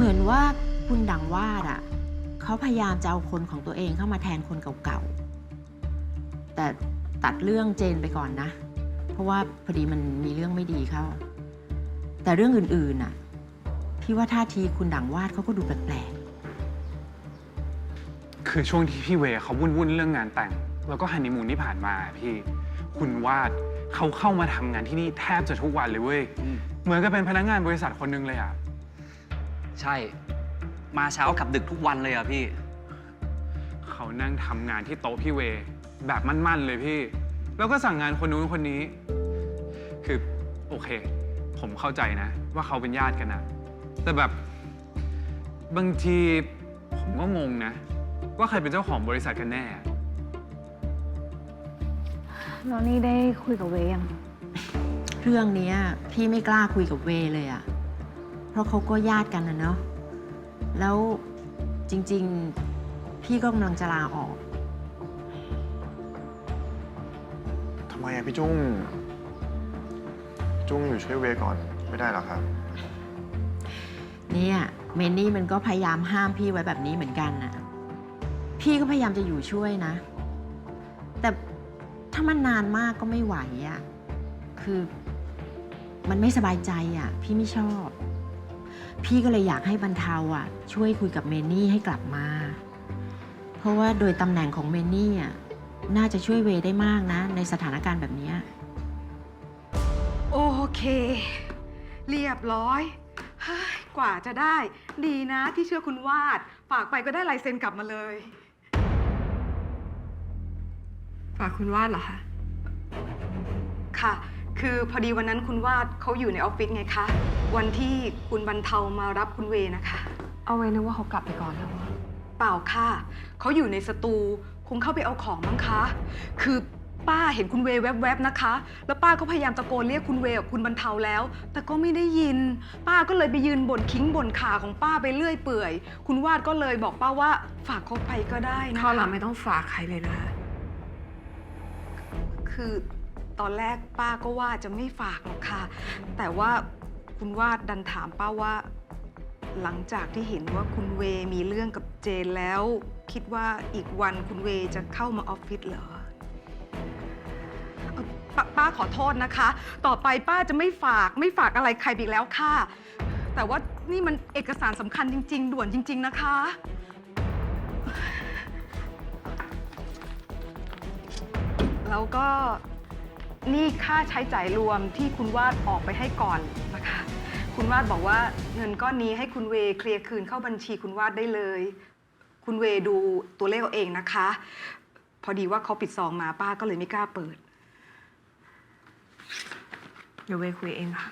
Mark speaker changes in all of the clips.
Speaker 1: เหมือนว่าคุณดังวาดอะเขาพยายามจะเอาคนของตัวเองเข้ามาแทนคนเก่าๆ แต่ตัดเรื่องเจนไปก่อนนะ เพราะว่าพอดีมันมีเรื่องไม่ดีเข้า แต่เรื่องอื่นๆน่ะ พี่ว่าท่าทีคุณดังวาดเขาก็ดูแปลก
Speaker 2: คือช่วงที่พี่เวย์เขาวุ่นๆเรื่องงานแต่ง แล้วก็ฮันนีมูนที่ผ่านมาพี่คุณวาดเขาเข้ามาทำงานที่นี่แทบจะทุกวันเลยเว้ย เหมือนกับเป็นพนักงานบริษัทคนหนึงเลยอะ
Speaker 3: ใช่ มาเช้ากลับดึกทุกวันเลยอะพี่
Speaker 2: เขานั่งทำงานที่โต๊ะพี่เวย์แบบมั่นๆเลยพี่ แล้วก็สั่งงานคนนู้นคนนี้ คือโอเค ผมเข้าใจนะ ว่าเขาเป็นญาติกันนะแต่แบบบางทีผมก็งงนะ ว่าใครเป็นเจ้าของบริษัทกันแน่
Speaker 4: แล้วนี่ได้คุยกับเวย์ยัง
Speaker 1: ๆเรื่องเนี้ยพี่ไม่กล้าคุยกับเวเลยอะเพ ราะเขาก็ญาติกันนะเนาะแล้วจริงๆ พี่ก็กำลังจะลาออก
Speaker 5: ทำไมอะพี่จุ้ง จุ้งอยู่ช่วยเวก่อนไม่ได้เหรอครับ
Speaker 1: เนี่ยเมนนี่มันก็พยายามห้ามพี่ไว้แบบนี้เหมือนกันน่ะ พี่ก็พยายามจะอยู่ช่วยนะ แต่ถ้ามันนานมากก็ไม่ไหวอะ่ะคือมันไม่สบายใจอะ่ะพี่ไม่ชอบ พี่ก็เลยอยากให้บรรเทาอะ ช่วยคุยกับเมนี่ให้กลับมา เพราะว่าโดยตำแหน่งของเมนี่อะน่าจะช่วยเวยได้มากนะ ในสถานการณ์แบบเนี้ย
Speaker 6: โอเค เรียบร้อยเฮ้ยกว่าจะได้ ดีนะที่เชื่อคุณวาด ฝากไปก็ได้ลายเซ็นกลับมาเลย ฝากคุณวาดเหรอคะ ค่ะ คือพอดีวันนั้นคุณวาดเขาอยู่ในออฟฟิศไงคะ วันที่คุณบรรเทามารับคุณเวนะคะ
Speaker 4: เอาไว้นึกว่าเขากลับไปก่อนแล้วอะ
Speaker 6: เปล่าค่ะ เขาอยู่ในสตูคงเข้าไปเอาของมั้งคะ คือป้าเห็นคุณเวย์แวบๆนะคะ แล้วป้าก็พยายามตะโกนเรียกคุณเวย์กับคุณบรรเทาแล้ว แต่ก็ไม่ได้ยิน ป้าก็เลยไปยืนบ่นคิ้งบ่นขาของป้าไปเรื่อยเปื่อย คุณวาดก็เลยบอกป้าว่าฝากเขาไปก็ได้นะคะ
Speaker 4: เขาวหลังไม่ต้องฝากใครเลยนะคะ
Speaker 6: คือตอนแรกป้าก็ว่าจะไม่ฝากหรอกค่ะ แต่ว่า คุณวาดดันถามป้าว่า หลังจากที่เห็นว่าคุณเวมีเรื่องกับเจนแล้ว คิดว่าอีกวันคุณเวจะเข้ามาออฟฟิศเหรอเอ่อปาป้าขอโทษนะคะ ต่อไปป้าจะไม่ฝากไม่ฝากอะไรใครอีกแล้วค่ะ แต่ว่านี่มันเอกสารสำคัญจริง ๆ ด่วนจริง ๆ นะคะ แล้วก็ นี่ค่าใช้จ่ายรวมที่คุณวาดออกไปให้ก่อนนะคะ คุณวาดบอกว่าเงินก้อนนี้ให้คุณเวเคลียร์คืนเข้าบัญชีคุณวาดได้เลย คุณเวดูตัวเลขเอาเองนะคะ พอดีว่าเขาปิดซองมาป้าก็เลยไม่กล้าเปิด
Speaker 4: เดี๋ยวเวคุยเองค่ะ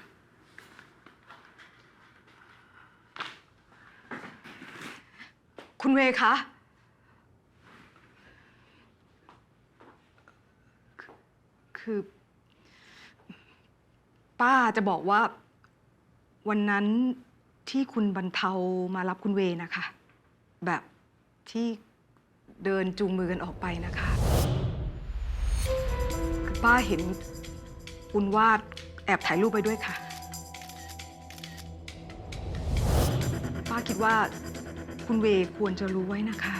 Speaker 6: คุณเวคะ คือ ป้าจะบอกว่า วันนั้นที่คุณบรรเทามารับคุณเวนะคะ แบบที่เดินจูงมือกันออกไปนะคะคือป้าเห็นคุณวาดแอบถ่ายรูปไปด้วยค่ะ ป้าคิดว่าคุณเวควรจะรู้ไว้นะคะ